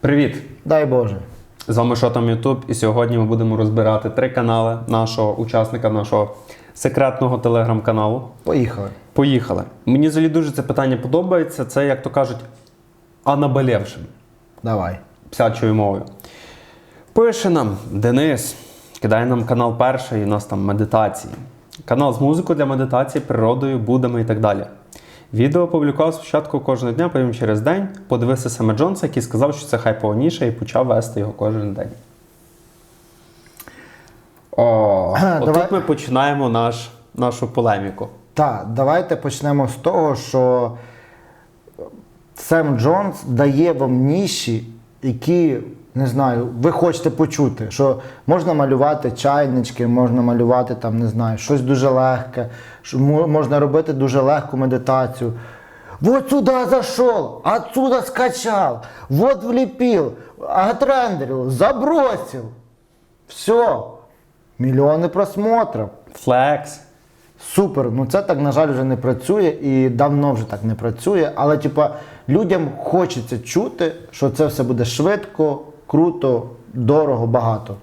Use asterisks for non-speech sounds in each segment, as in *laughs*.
Привіт! Дай Боже. З вами що там Ютуб, і сьогодні ми будемо розбирати три канали нашого учасника, нашого секретного телеграм-каналу. Поїхали. Поїхали. Мені взагалі дуже це питання подобається. Це, як то кажуть, анаболевшим Давай. псячою мовою. Пише нам Денис, кидає нам канал перший, у нас там медитації. Канал з музикою для медитації, природою, будами і так далі. Відео публікував спочатку кожного дня, потім через день. Подивився саме Джонса, який сказав, що це хайпова ніша, і почав вести його кожен день. О, Давай. отут ми починаємо наш, нашу полеміку. Так, давайте почнемо з того, що Сем Джонс дає вам ніші, які, не знаю, ви хочете почути, що можна малювати чайнички, можна малювати там, не знаю, щось дуже легке, що можна робити дуже легку медитацію. Вот сюда зашел, отсюда скачал, вот влепил, отрендерил, забросил. Все. Мільйони просмотрів. Флекс. Супер, ну це так, на жаль, вже не працює і давно вже так не працює. Але, типа, людям хочеться чути, що це все буде швидко, круто, дорого, багато.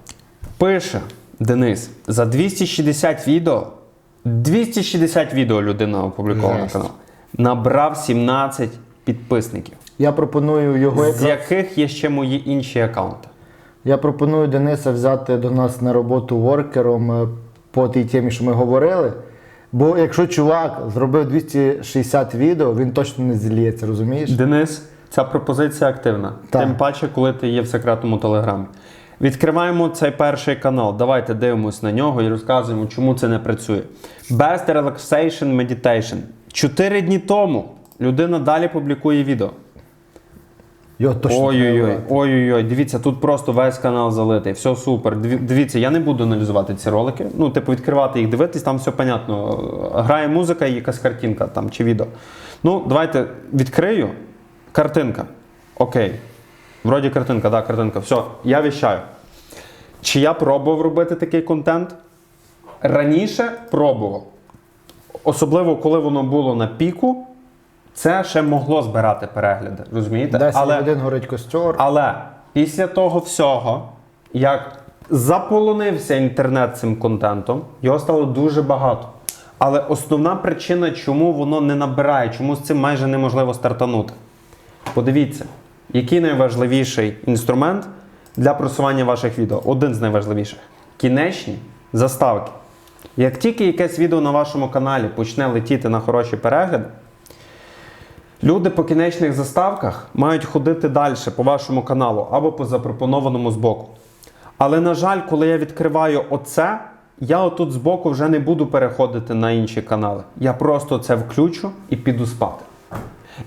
Пише Денис, за 260 відео, 260 відео людина опубліковала на канал. Набрав 17 підписників, Я пропоную його з якраз- яких є ще мої інші аккаунти. Я пропоную Дениса взяти до нас на роботу воркером е, по тій темі, що ми говорили. Бо якщо чувак зробив 260 відео, він точно не зліється, розумієш? Денис, ця пропозиція активна. Так. Тим паче, коли ти є в секретному телеграмі. Відкриваємо цей перший канал. Давайте дивимось на нього і розказуємо, чому це не працює. Best Relaxation Meditation. Чотири дні тому людина далі публікує відео. Ой-ой-ой, ой-ой-ой, дивіться, тут просто весь канал залитий, все супер. Дивіться, я не буду аналізувати ці ролики. Ну, типу, відкривати їх, дивитись, там все понятно. Грає музика і якась картинка там чи відео. Ну, давайте відкрию. Картинка. Окей. Вроді картинка, так, картинка. Все, я віщаю. Чи я пробував робити такий контент? Раніше пробував. Особливо, коли воно було на піку, це ще могло збирати перегляди. Розумієте? 10 годин горить костер. Але після того всього, як заполонився інтернет цим контентом, його стало дуже багато. Але основна причина, чому воно не набирає, чому з цим майже неможливо стартанути. Подивіться, який найважливіший інструмент для просування ваших відео. Один з найважливіших кінечні заставки. Як тільки якесь відео на вашому каналі почне летіти на хороші перегляди, Люди по кінечних заставках мають ходити далі по вашому каналу або по запропонованому збоку. Але, на жаль, коли я відкриваю оце, я отут збоку вже не буду переходити на інші канали. Я просто це включу і піду спати.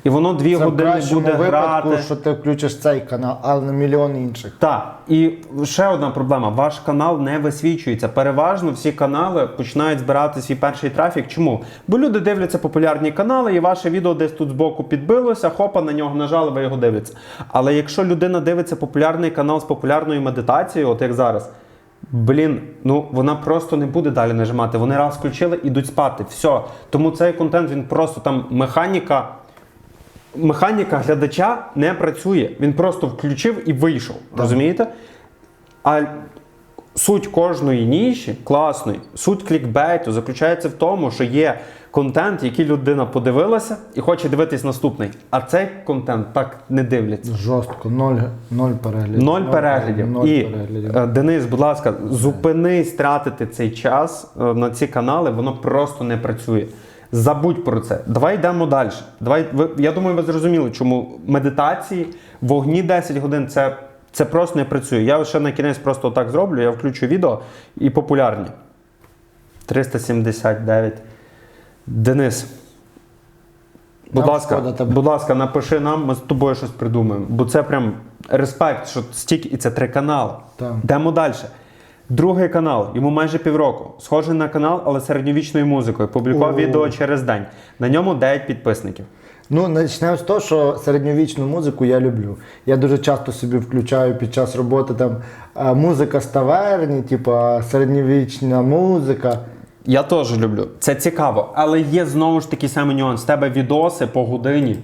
І воно дві Це в години кращому буде випадку, грати. що ти включиш цей канал, але не мільйон інших. Так, і ще одна проблема: ваш канал не висвічується. Переважно всі канали починають збирати свій перший трафік. Чому? Бо люди дивляться популярні канали, і ваше відео десь тут збоку підбилося, хопа, на нього нажали, ви його дивиться. Але якщо людина дивиться популярний канал з популярною медитацією, от як зараз. Блін, ну вона просто не буде далі нажимати. Вони раз включили, ідуть спати. Все. Тому цей контент він просто там механіка механіка глядача не працює. Він просто включив і вийшов. Розумієте? А суть кожної ніші класної, суть клікбейту заключається в тому, що є контент, який людина подивилася і хоче дивитись наступний. А цей контент так не дивляться. Жорстко, ноль, ноль переглядів. Ноль переглядів. Ноль і переглядів. е, Денис, будь ласка, зупинись тратити цей час е, на ці канали, воно просто не працює. Забудь про це. Давай йдемо далі. Давай, ви, я думаю, ви зрозуміли, чому медитації, вогні 10 годин це, це просто не працює. Я ще на кінець просто так зроблю, я включу відео і популярні. 379. Денис. Будь Нам ласка, будь ласка, напиши нам, ми з тобою щось придумаємо. Бо це прям респект, що стільки, і це три канали. Так. Йдемо далі. Другий канал, йому майже півроку. Схожий на канал, але середньовічною музикою. Публікував відео через день. На ньому 9 підписників. Ну, почнемо з того, що середньовічну музику я люблю. Я дуже часто собі включаю під час роботи там е, музика з таверні, типу середньовічна музика. Я теж люблю. Це цікаво, але є знову ж такий самий нюанс. В тебе відоси по годині.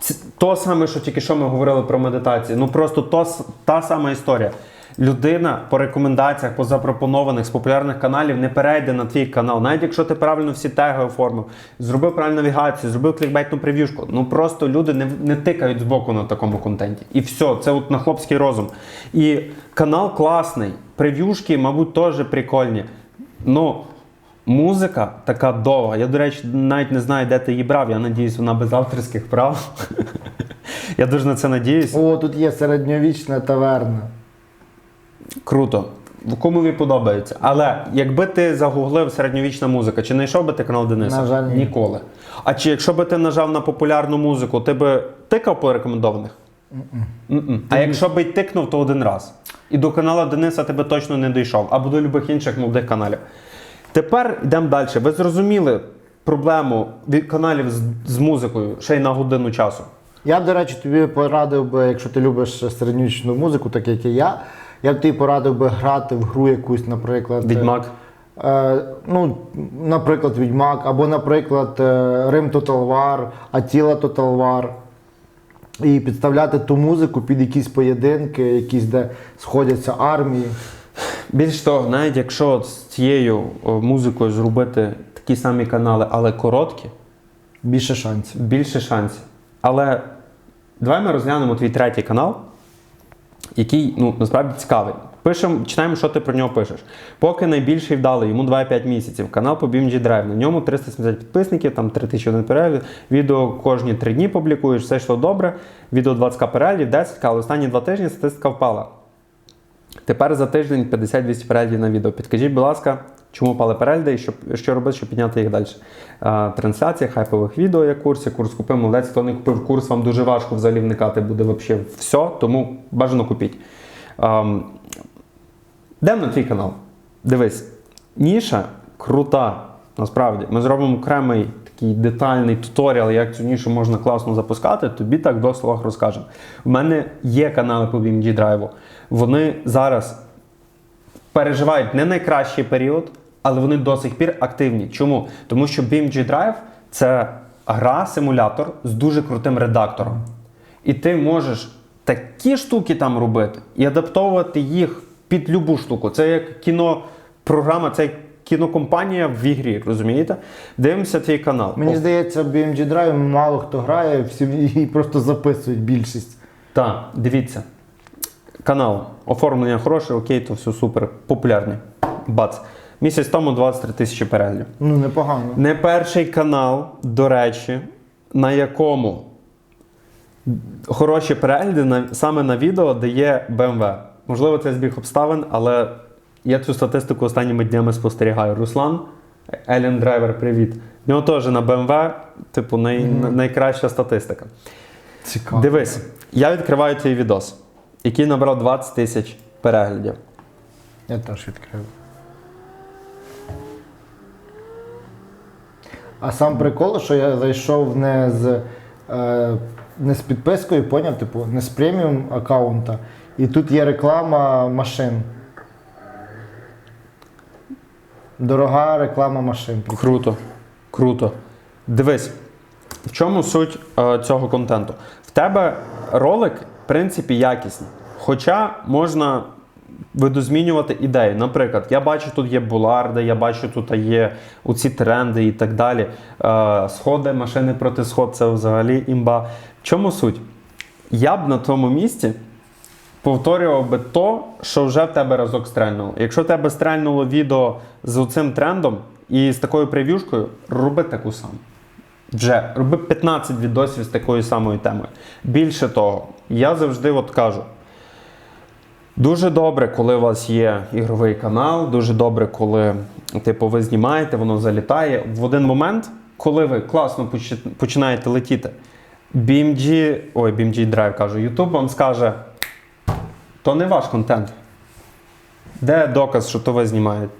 Ц- То саме, що тільки що ми говорили про медитацію. Ну просто то, та сама історія. Людина по рекомендаціях, по запропонованих з популярних каналів не перейде на твій канал. Навіть якщо ти правильно всі теги оформив, зробив правильну навігацію, зробив клікбейтну прев'юшку. Ну просто люди не, не тикають збоку на такому контенті. І все, це от на хлопський розум. І канал класний, прев'юшки, мабуть, теж прикольні. Ну, Музика така довга. Я, до речі, навіть не знаю, де ти її брав. Я надіюсь, вона без авторських прав. *laughs* Я дуже на це надіюсь. О, тут є середньовічна таверна. Круто. Комусь подобається. Але якби ти загуглив середньовічна музика, чи знайшов би ти канал Дениса? На жаль, ні. Ніколи. А чи якщо би ти нажав на популярну музику, ти би тикав по рекомендованих? М-м. А якщо би й тикнув, то один раз. І до каналу Дениса ти би точно не дійшов, або до любих інших молодих каналів. Тепер йдемо далі. Ви зрозуміли проблему від каналів з, з музикою ще й на годину часу. Я, до речі, тобі порадив би, якщо ти любиш середньовічну музику, так як і я, я б тобі порадив би грати в гру якусь, наприклад. Відьмак. Е, ну, наприклад, Відьмак, або, наприклад, е, Рим Total War, Атіла Total War. І підставляти ту музику під якісь поєдинки, якісь, де сходяться армії. Більш того, навіть якщо з цією музикою зробити такі самі канали, але короткі, Більше шансів. більше шансів. Але давай ми розглянемо твій третій канал, який ну, насправді цікавий. Пишемо, читаємо, що ти про нього пишеш. Поки найбільший вдалий, йому 2,5 місяців. Канал по BMG Drive. На ньому 370 підписників, там 3001 перегляд. Відео кожні 3 дні публікуєш, все йшло добре. Відео 20к переглядів, 10к, але останні 2 тижні статистика впала. Тепер за тиждень 50-200 переглядів на відео. Підкажіть, будь ласка, чому пали перегляди і що, що робити, щоб підняти їх далі? Трансляція хайпових відео є курсі, курс купив, молодець. Хто не купив курс, вам дуже важко взагалі вникати буде взагалі все, тому бажано купіть. Йдемо на твій канал. Дивись, ніша крута. Насправді, ми зробимо окремий такий детальний туторіал, як цю нішу можна класно запускати. Тобі так двох словах розкажемо. У мене є канали по BMG Drive. Вони зараз переживають не найкращий період, але вони до сих пір активні. Чому? Тому що BMG Drive це гра-симулятор з дуже крутим редактором. І ти можеш такі штуки там робити і адаптовувати їх під любу штуку. Це як кінопрограма, це як кінокомпанія в ігрі, розумієте? Дивимося твій канал. Мені О, здається, в BMG Drive мало хто грає, всі *laughs* її просто записують більшість. Так, дивіться. Канал. Оформлення хороше, окей, то все супер. Популярні. Бац. Місяць тому 23 тисячі переглядів. Ну, непогано. Не перший канал, до речі, на якому хороші перегляди на, саме на відео, де є BMW. Можливо, це збіг обставин, але я цю статистику останніми днями спостерігаю. Руслан, Елін Драйвер, привіт. В нього теж на BMW, типу, най, найкраща статистика. Цікаво. Дивись, я відкриваю твій відос, який набрав 20 тисяч переглядів. Я теж відкрив. А сам прикол, що я зайшов не з, е, не з підпискою, поняв, типу, не з преміум аккаунта. І тут є реклама машин. Дорога реклама машин. Круто. Круто. Дивись, в чому суть е, цього контенту? В тебе ролик, в принципі, якісний. Хоча можна видозмінювати ідеї. Наприклад, я бачу, тут є буларди, я бачу, тут є оці тренди і так далі. Е, сходи, машини проти сход це взагалі імба. В чому суть? Я б на тому місці повторював би то, що вже в тебе разок стрельнуло. Якщо в тебе стрельнуло відео з цим трендом і з такою прев'юшкою, роби таку саму. Вже роби 15 відосів з такою самою темою. Більше того, я завжди от кажу. Дуже добре, коли у вас є ігровий канал, дуже добре, коли типу, ви знімаєте, воно залітає. В один момент, коли ви класно починаєте летіти, BMG, ой, BMG Drive кажу, YouTube вам скаже, то не ваш контент. Де доказ, що то ви знімаєте?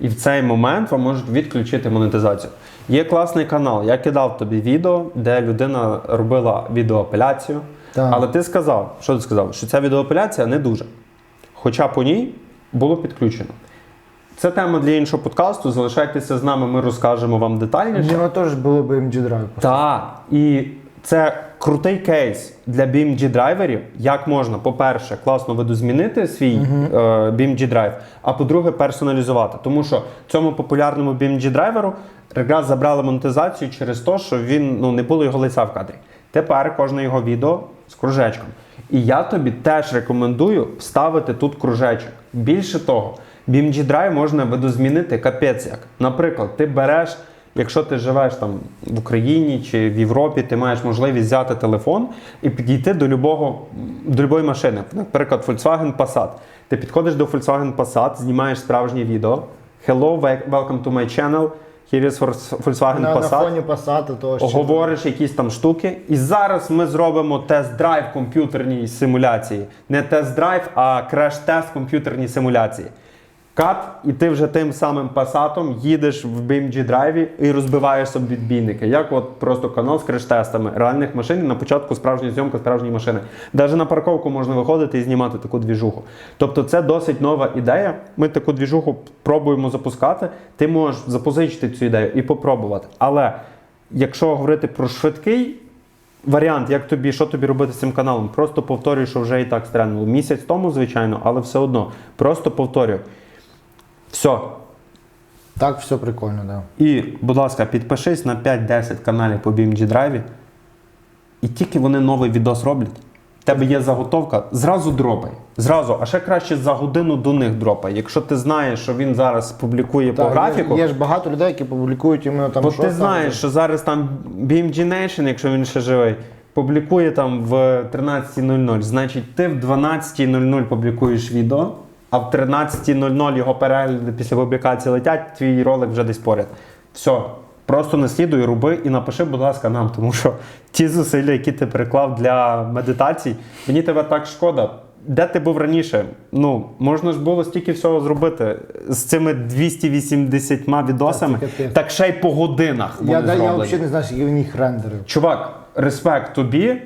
І в цей момент вам можуть відключити монетизацію. Є класний канал. Я кидав тобі відео, де людина робила відеоапеляцію. Так. Але ти сказав, що ти сказав? Що ця відеоапеляція не дуже. Хоча по ній було підключено. Це тема для іншого подкасту. Залишайтеся з нами, ми розкажемо вам детальніше. В нього теж було б MG Drive. Так, і це крутий кейс для BMG драйверів, як можна, по-перше, класно видозмінити свій е, BMG драйв, а по-друге, персоналізувати. Тому що цьому популярному BMG драйверу якраз забрали монетизацію через те, що він ну не було його лиця в кадрі. Тепер кожне його відео з кружечком. І я тобі теж рекомендую вставити тут кружечок. Більше того, BMG Drive можна видозмінити капець як. Наприклад, ти береш, якщо ти живеш там в Україні чи в Європі, ти маєш можливість взяти телефон і підійти до любого до любої машини. Наприклад, Volkswagen Passat. Ти підходиш до Volkswagen Passat, знімаєш справжнє відео. Hello, welcome to my channel. Is Volkswagen На, на фоні Passat того Говориш говориш якісь там штуки. І зараз ми зробимо тест-драйв комп'ютерній симуляції. Не тест-драйв, а краш-тест комп'ютерній симуляції. Кат, і ти вже тим самим пасатом їдеш в BMG драйві і розбиваєш собі відбійники. Як от просто канал з краш-тестами реальних машин на початку справжня зйомка справжньої машини. Навіть на парковку можна виходити і знімати таку двіжуху. Тобто це досить нова ідея. Ми таку двіжуху пробуємо запускати. Ти можеш запозичити цю ідею і попробувати. Але якщо говорити про швидкий варіант, як тобі, що тобі робити з цим каналом, просто повторюй, що вже і так стрельнуло. Місяць тому, звичайно, але все одно. Просто повторюй. Все. Так, все прикольно, да. І, будь ласка, підпишись на 5-10 каналів по BMG Drive. І тільки вони новий відос роблять. Тебе є заготовка, зразу дропай. Зразу, а ще краще за годину до них дропай. Якщо ти знаєш, що він зараз публікує по графіку, Є, є ж багато людей, які публікують іменно там. бо ти там, знаєш, що зараз там BMG Nation, якщо він ще живий, публікує там в 13.00. Значить, ти в 12.00 публікуєш відео, а в 13.00 його перегляди після публікації летять, твій ролик вже десь поряд. Все. Просто наслідуй, роби і напиши, будь ласка, нам, тому що ті зусилля, які ти приклав для медитацій, мені тебе так шкода. Де ти був раніше? Ну, можна ж було стільки всього зробити з цими 280 відосами, Та це капець. так ще й по годинах. Я, вони да, я взагалі не знаю, скільки він їх рендерив. Чувак, респект тобі.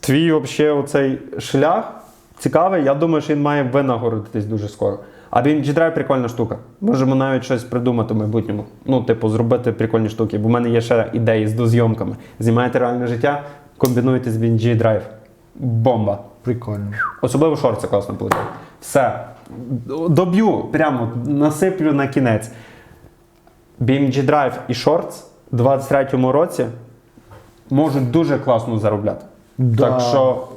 Твій вообще оцей шлях цікавий. Я думаю, що він має винагородитись дуже скоро. А він G-Drive прикольна штука. Можемо навіть щось придумати в майбутньому. Ну, типу, зробити прикольні штуки. Бо в мене є ще ідеї з дозйомками. Знімаєте реальне життя, комбінуєте з G-Drive. Бомба. Прикольно. Особливо шорт це класно полетів. Все. Доб'ю, прямо насиплю на кінець. BMG Drive і Shorts у 23-му році можуть дуже класно заробляти. Да. Так що,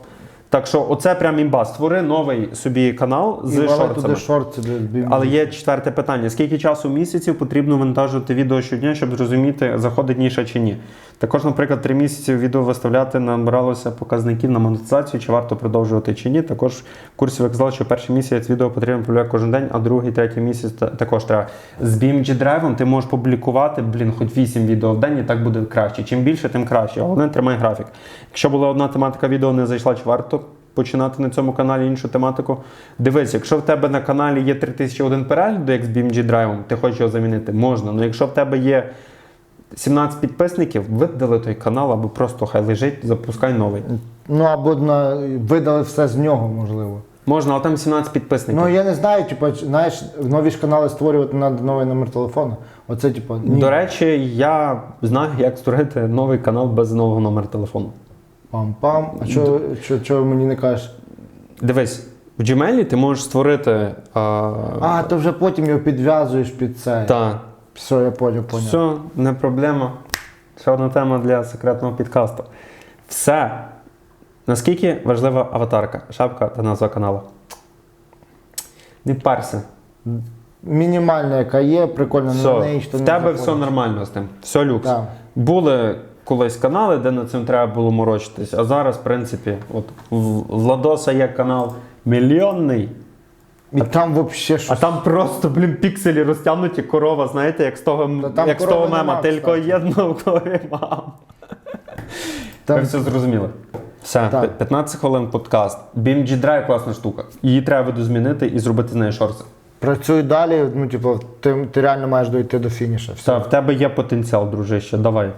так що оце прям імба. Створи новий собі канал з І вали туди шорти для Але є четверте питання: скільки часу місяців потрібно вантажувати відео щодня, щоб зрозуміти, заходить ніша чи ні? Також, наприклад, три місяці відео виставляти набралося показників на монетизацію, чи варто продовжувати чи ні. Також в курсі ви казали, що перший місяць відео потрібно публікувати кожен день, а другий, третій місяць також треба. З BMG Drive ти можеш публікувати, блін, хоч 8 відео в день, і так буде краще. Чим більше, тим краще. Головне, тримай графік. Якщо була одна тематика відео не зайшла, чи варто починати на цьому каналі іншу тематику. Дивись, якщо в тебе на каналі є 3001 перегляду, як з BMG Drive, ти хочеш його замінити, можна. Ну якщо в тебе є 17 підписників, видали той канал або просто хай лежить, запускай новий. Ну або на... видали все з нього, можливо. Можна, але там 17 підписників. Ну я не знаю, типу, знаєш, нові ж канали створювати треба новий номер телефону. Оце, типу, ні. До речі, я знаю, як створити новий канал без нового номера телефону. Пам-пам. А що, що мені не кажеш? Дивись, в Gmail ти можеш створити. А, А, то вже потім його підв'язуєш під це. та, Все, я поняв, поняв. Все, не проблема. Ще одна тема для секретного підкасту. Все. Наскільки важлива аватарка, шапка та назва каналу? Не парся. Мінімальна, яка є, прикольно на неї, що В не тебе заходиш. все нормально з тим. Все люкс. Так. Були колись канали, де над цим треба було морочитись, а зараз, в принципі, от в Владоса є канал мільйонний, І там взагалі щось. а там просто, блін, пікселі розтягнуті корова, знаєте, як з того, Та там як з того корови мема, нема, тільки кстати. єдно в мам. Там- Ви все зрозуміли. Все, Так. пі- 15 хвилин подкаст. BMG Drive класна штука. Її треба буде змінити і зробити з нею шорти. Працюй далі, ну, типу, ти, ти реально маєш дойти до фінішу. Все. Все, в тебе є потенціал, дружище, давай.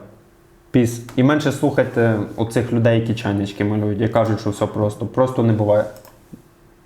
Піс. І менше слухайте оцих людей, які чайнички малюють і кажуть, що все просто. Просто не буває.